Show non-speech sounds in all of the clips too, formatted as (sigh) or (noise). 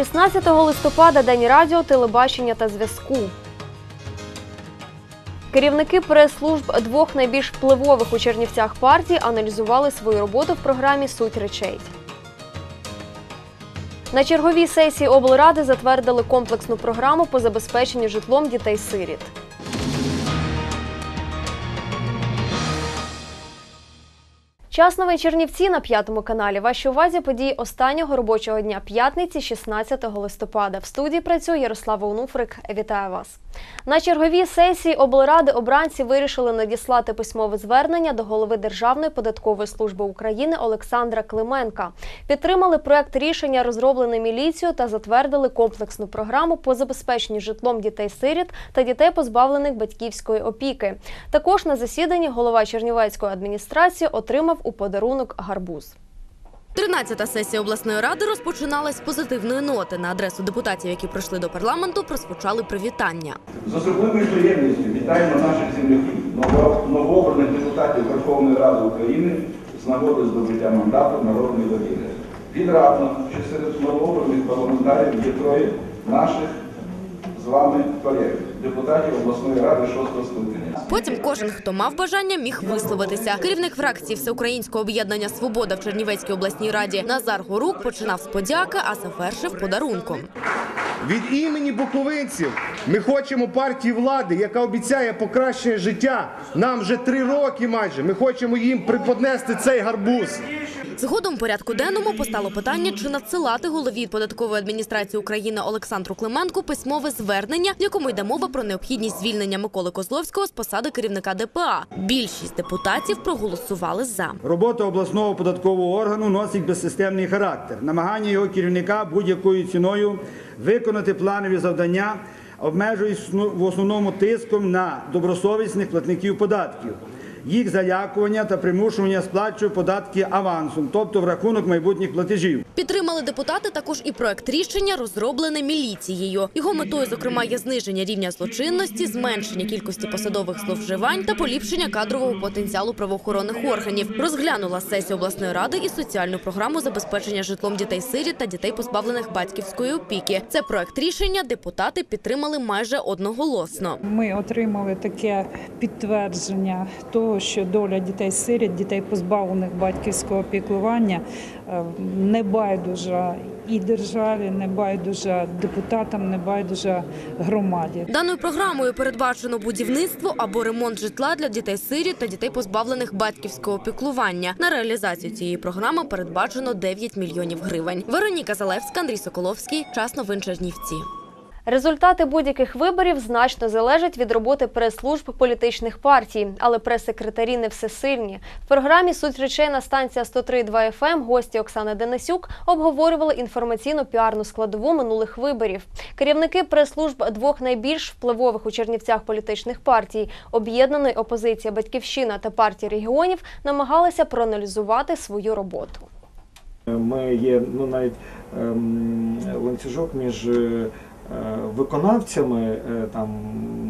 16 листопада День радіо, телебачення та зв'язку. Керівники прес-служб двох найбільш впливових у Чернівцях партій аналізували свою роботу в програмі Суть речей. На черговій сесії облради затвердили комплексну програму по забезпеченню житлом дітей-сиріт. Час новий Чернівці на п'ятому каналі. Вашій увазі події останнього робочого дня п'ятниці, 16 листопада. В студії працює Ярослава Онуфрик. Вітаю вас. На черговій сесії облради обранці вирішили надіслати письмове звернення до голови Державної податкової служби України Олександра Клименка. Підтримали проект рішення, розроблений міліцією, та затвердили комплексну програму по забезпеченню житлом дітей-сиріт та дітей, позбавлених батьківської опіки. Також на засіданні голова Чернівецької адміністрації отримав у подарунок гарбуз. 13-та сесія обласної ради розпочиналась з позитивної ноти. На адресу депутатів, які прийшли до парламенту, прозвучали привітання. З особливою приємністю вітаємо наших земляків, ново- новообраних депутатів Верховної Ради України з нагоди здобуття мандату народної довіри. Відрадно, що серед новообраних парламентарів є троє наших вами колег, депутатів обласної ради 6 скликання. Потім кожен, хто мав бажання, міг висловитися. Керівник фракції Всеукраїнського об'єднання Свобода в Чернівецькій обласній раді Назар Горук починав з подяки, а завершив подарунком. Від імені буковинців ми хочемо партії влади, яка обіцяє покращення життя. Нам вже три роки майже. Ми хочемо їм приподнести цей гарбуз. Згодом порядку денному постало питання, чи надсилати голові податкової адміністрації України Олександру Клименку письмове звернення, в якому йде мова про необхідність звільнення Миколи Козловського з посади керівника ДПА. Більшість депутатів проголосували за. Робота обласного податкового органу носить безсистемний характер. Намагання його керівника будь-якою ціною виконати планові завдання обмежують в основному тиском на добросовісних платників податків, їх залякування та примушування сплачувати податки авансом, тобто в рахунок майбутніх платежів. Підтримали депутати також і проект рішення, розроблене міліцією. Його метою, зокрема, є зниження рівня злочинності, зменшення кількості посадових зловживань та поліпшення кадрового потенціалу правоохоронних органів. Розглянула сесія обласної ради і соціальну програму забезпечення житлом дітей-сиріт та дітей, позбавлених батьківської опіки. Це проект рішення депутати підтримали майже одноголосно. Ми отримали таке підтвердження того, що доля дітей-сиріт, дітей позбавлених батьківського піклування е, не байдужа і державі, не байдужа депутатам, не байдужа громаді. Даною програмою передбачено будівництво або ремонт житла для дітей-сиріт та дітей, позбавлених батьківського піклування. На реалізацію цієї програми передбачено 9 мільйонів гривень. Вероніка Залевська, Андрій Соколовський. Час новин Чернівці. Результати будь-яких виборів значно залежать від роботи прес-служб політичних партій, але прес-секретарі не всесильні. В програмі Суть речей на станція 103.2 FM ем» гості Оксани Денисюк обговорювали інформаційно-піарну складову минулих виборів. Керівники прес-служб двох найбільш впливових у Чернівцях політичних партій об'єднаної опозиція Батьківщина та партії регіонів намагалися проаналізувати свою роботу. Ми є ну навіть ем, ланцюжок між е, виконавцями, е, там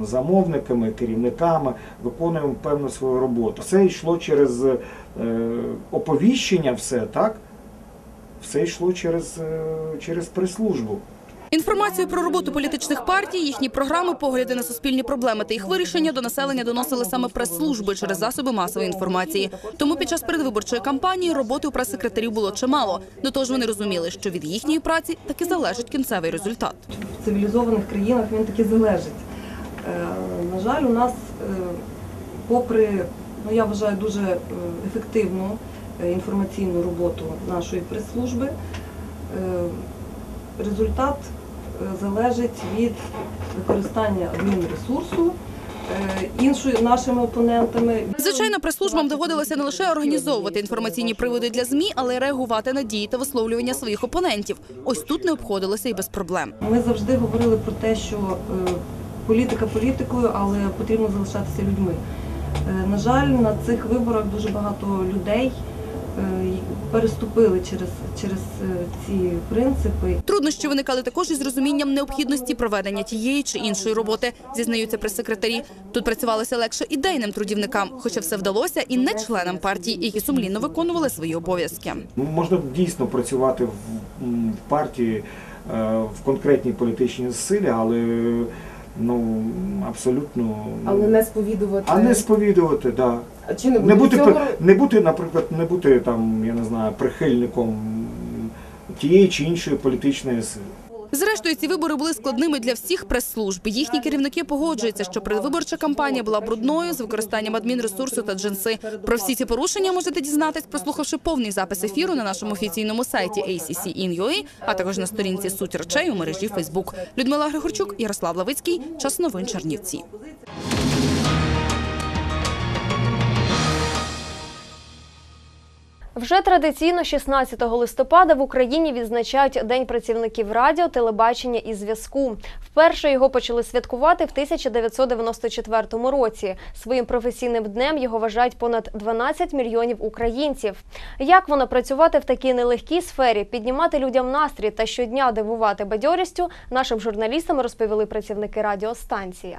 замовниками, керівниками, виконуємо певну свою роботу. Все йшло через е, оповіщення, все так. Все йшло через, е, через прес-службу. Інформацію про роботу політичних партій, їхні програми, погляди на суспільні проблеми та їх вирішення до населення доносили саме прес-служби через засоби масової інформації. Тому під час передвиборчої кампанії роботи у прес-секретарів було чимало. До того ж, вони розуміли, що від їхньої праці таки залежить кінцевий результат. в цивілізованих країнах він таки залежить. Е, На жаль, у нас, е, попри, ну я вважаю, дуже е, ефективну інформаційну роботу нашої прес-служби, результат залежить від використання адмінресурсу е, іншою нашими опонентами. Звичайно, прес-службам доводилося не лише організовувати інформаційні приводи для змі, але й реагувати на дії та висловлювання своїх опонентів. Ось тут не обходилося і без проблем. Ми завжди говорили про те, що е, політика політикою, але потрібно залишатися людьми. Е, На жаль, на цих виборах дуже багато людей переступили через, через е, ці принципи. Труднощі виникали також із розумінням необхідності проведення тієї чи іншої роботи, зізнаються прес-секретарі. Тут працювалося легше ідейним трудівникам, хоча все вдалося і не членам партії, які сумлінно виконували свої обов'язки. Ну, можна дійсно працювати в партії в конкретній політичній силі, але ну абсолютно Але не сповідувати. а не сповідувати, да. А чи не Не бути, цього? при- не бути, наприклад, не бути там, я не знаю, прихильником тієї чи іншої політичної сили. Зрештою, ці вибори були складними для всіх прес-служб. Їхні керівники погоджуються, що предвиборча кампанія була брудною з використанням адмінресурсу та джинси. Про всі ці порушення можете дізнатись, прослухавши повний запис ефіру на нашому офіційному сайті ACC.in.ua, а також на сторінці «Суть речей» у мережі Фейсбук. Людмила Григорчук, Ярослав Лавицький. Час новин Чернівці. Вже традиційно 16 листопада в Україні відзначають День працівників радіо, телебачення і зв'язку. Вперше його почали святкувати в 1994 році. Своїм професійним днем його вважають понад 12 мільйонів українців. Як воно працювати в такій нелегкій сфері, піднімати людям настрій та щодня дивувати бадьорістю, нашим журналістам розповіли працівники радіостанція.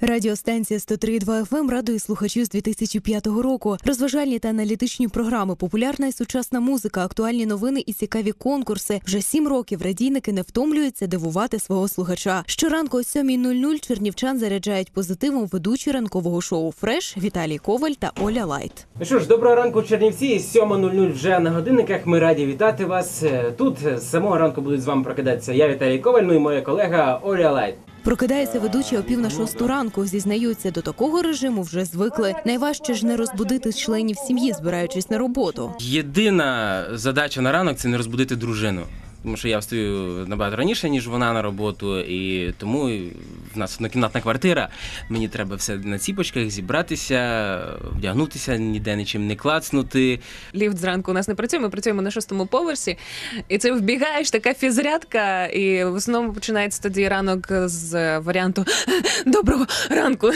Радіостанція 103.2 FM радує слухачів з 2005 року. Розважальні та аналітичні програми, популярна і сучасна музика, актуальні новини і цікаві конкурси. Вже сім років радійники не втомлюються дивувати свого слухача. Щоранку о 7.00 чернівчан заряджають позитивом ведучі ранкового шоу Фреш Віталій Коваль та Оля Лайт. Ну що ж, доброго ранку, Чернівці. 7.00 вже на годинниках. Ми раді вітати вас. Е, Тут з самого ранку будуть з вами прокидатися я, Віталій Коваль, ну і моя колега Оля Лайт. Прокидаються ведучі о пів на шосту ранку. Зізнаються, до такого режиму вже звикли. Найважче ж не розбудити членів сім'ї, збираючись на роботу. Єдина задача на ранок це не розбудити дружину. Тому що я встаю набагато раніше, ніж вона на роботу, і тому в нас однокімнатна квартира. Мені треба все на ціпочках зібратися, вдягнутися, ніде нічим не клацнути. Ліфт зранку у нас не працює, ми працюємо на шостому поверсі. І це вбігаєш, така фізрядка, і в основному починається тоді ранок з варіанту Доброго ранку.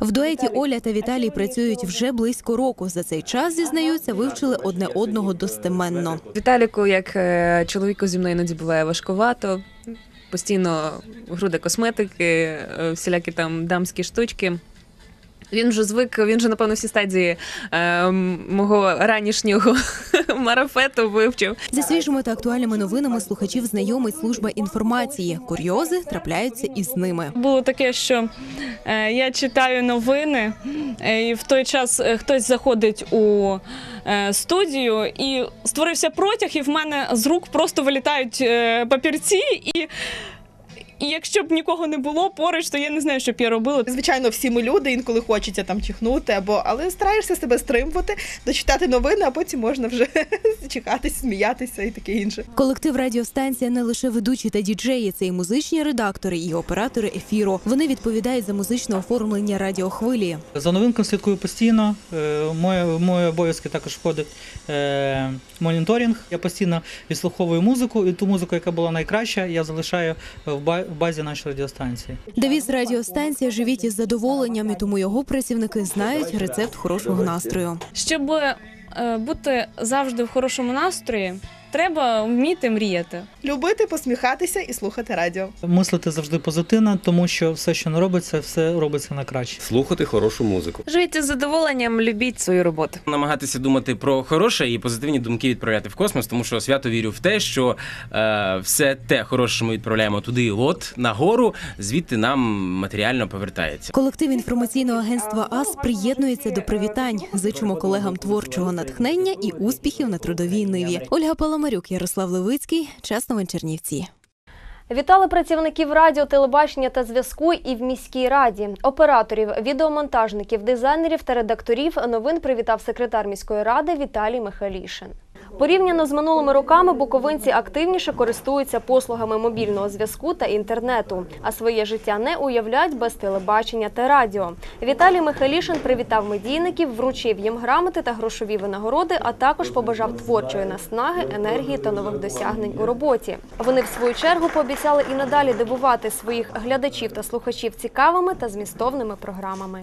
В дуеті Оля та Віталій працюють вже близько року. За цей час зізнаються, вивчили одне одного достеменно. Віталіку, як е, чоловіку зі мною іноді буває важкувато. Постійно груди косметики, е, всілякі там дамські штучки. Він вже звик, він вже, напевно, всі стадії е, мого ранішнього (laughs) марафету вивчив. За свіжими та актуальними новинами слухачів знайомить служба інформації. Курйози трапляються із ними. Було таке, що е, я читаю новини, е, і в той час е, хтось заходить у е, студію і створився протяг, і в мене з рук просто вилітають е, папірці. І, і якщо б нікого не було поруч, то я не знаю, що б я робила. Звичайно, всі ми люди, інколи хочеться там чихнути, або але стараєшся себе стримувати, дочитати новини, а потім можна вже (laughs) чекатись, сміятися і таке інше. Колектив радіостанція не лише ведучі та діджеї, це і музичні редактори, і оператори ефіру. Вони відповідають за музичне оформлення радіохвилі. За новинком слідкую постійно. Е, Моє мої обов'язки також входить е, моніторинг. Я постійно відслуховую музику, і ту музику, яка була найкраща, я залишаю в ба- в базі нашої радіостанції. Девіз радіостанція живіть із задоволенням, і тому його працівники знають рецепт хорошого настрою. Щоб е, бути завжди в хорошому настрої, треба вміти мріяти. Любити, посміхатися і слухати радіо. Мислити завжди позитивно, тому що все, що не робиться, все робиться на краще. Слухати хорошу музику. Живіть із задоволенням, любіть свою роботу. Намагатися думати про хороше і позитивні думки відправляти в космос, тому що свято вірю в те, що е, все те хороше, що ми відправляємо туди, от нагору, звідти нам матеріально повертається. Колектив інформаційного агентства АС приєднується до привітань. Зичимо колегам творчого натхнення і успіхів на трудовій ниві. Ольга Паламарюк, Ярослав Левицький. Час новин Чернівці. Вітали працівників радіо, телебачення та зв'язку і в міській раді. Операторів, відеомонтажників, дизайнерів та редакторів новин привітав секретар міської ради Віталій Михайлішин. Порівняно з минулими роками буковинці активніше користуються послугами мобільного зв'язку та інтернету, а своє життя не уявляють без телебачення та радіо. Віталій Михайлішин привітав медійників, вручив їм грамоти та грошові винагороди, а також побажав творчої наснаги, енергії та нових досягнень у роботі. Вони в свою чергу пообіцяли і надалі дивувати своїх глядачів та слухачів цікавими та змістовними програмами.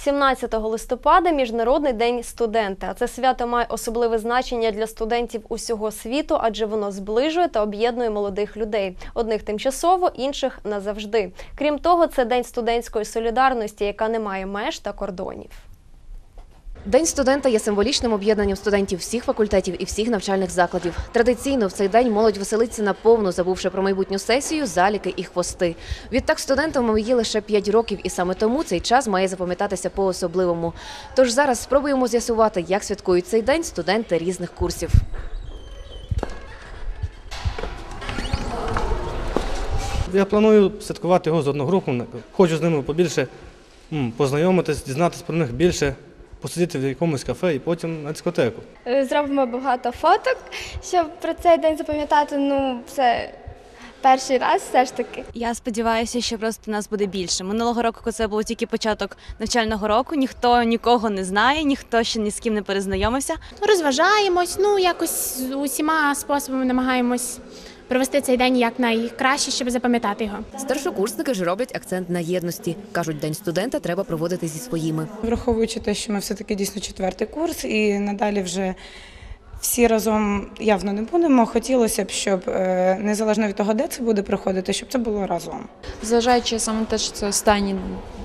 17 листопада Міжнародний день студента. Це свято має особливе значення для студентів усього світу, адже воно зближує та об'єднує молодих людей. Одних тимчасово, інших назавжди. Крім того, це день студентської солідарності, яка не має меж та кордонів. День студента є символічним об'єднанням студентів всіх факультетів і всіх навчальних закладів. Традиційно в цей день молодь веселиться наповну, забувши про майбутню сесію, заліки і хвости. Відтак студентам є лише 5 років, і саме тому цей час має запам'ятатися по-особливому. Тож зараз спробуємо з'ясувати, як святкують цей день студенти різних курсів. Я планую святкувати його з одногрупами. Хочу з ними побільше познайомитись, дізнатися про них більше, посидіти в якомусь кафе і потім на дискотеку. Е, Зробимо багато фоток, щоб про цей день запам'ятати. Ну, це перший раз все ж таки. Я сподіваюся, що просто нас буде більше. Минулого року це був тільки початок навчального року. Ніхто нікого не знає, ніхто ще ні з ким не перезнайомився. розважаємось, ну якось усіма способами намагаємось провести цей день як найкраще, щоб запам'ятати його. Старшокурсники ж роблять акцент на єдності. кажуть, день студента треба проводити зі своїми. Враховуючи те, що ми все-таки дійсно четвертий курс, і надалі вже всі разом явно не будемо. Хотілося б, щоб е, незалежно від того, де це буде проходити, щоб це було разом. Зважаючи саме те, що це останній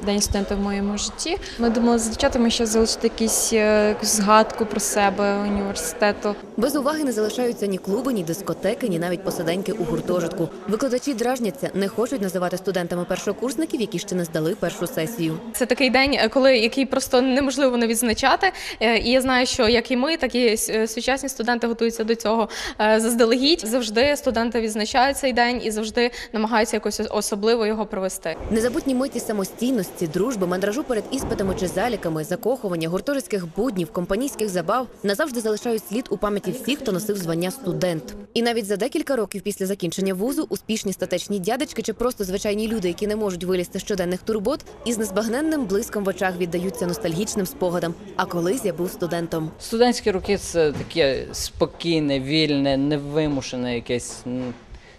день студента в моєму житті, ми думали з дівчатами ще залишити якісь, е, якусь згадку про себе університету. Без уваги не залишаються ні клуби, ні дискотеки, ні навіть посиденьки у гуртожитку. Викладачі дражняться, не хочуть називати студентами першокурсників, які ще не здали першу сесію. Це такий день, е, коли який просто неможливо не відзначати. І я знаю, що як і ми, так і с- сучасні студенти готуються до цього е, заздалегідь. Завжди студенти відзначають цей день і завжди намагаються якось особливо його провести. Незабутні миті самостійності, дружби, мандражу перед іспитами чи заліками, закохування, гуртожитських буднів, компанійських забав назавжди залишають слід у пам'яті всіх, хто носив звання студент. І навіть за декілька років після закінчення вузу успішні статечні дядечки чи просто звичайні люди, які не можуть вилізти з щоденних турбот, із незбагненним блиском в очах віддаються ностальгічним спогадам. А колись я був студентом. Студентські роки це таке спокійне, вільне, невимушене, якесь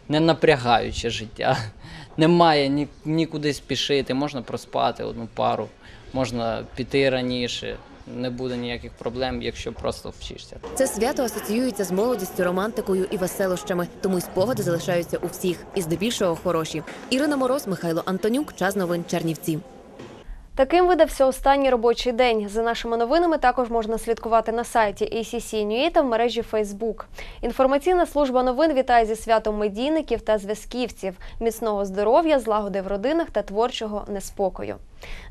не напрягаюче життя. (laughs) Немає ні, нікуди спішити, можна проспати одну пару, можна піти раніше. Не буде ніяких проблем, якщо просто вчишся. Це свято асоціюється з молодістю, романтикою і веселощами, тому й спогади залишаються у всіх, і здебільшого хороші. Ірина Мороз, Михайло Антонюк, час новин Чернівці. Таким видався останній робочий день. За нашими новинами також можна слідкувати на сайті ACC.NUA та в мережі Facebook. Інформаційна служба новин вітає зі святом медійників та зв'язківців, міцного здоров'я, злагоди в родинах та творчого неспокою.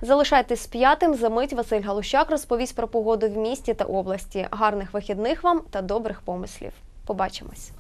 Залишайтесь п'ятим. За мить Василь Галущак розповість про погоду в місті та області. Гарних вихідних вам та добрих помислів. Побачимось.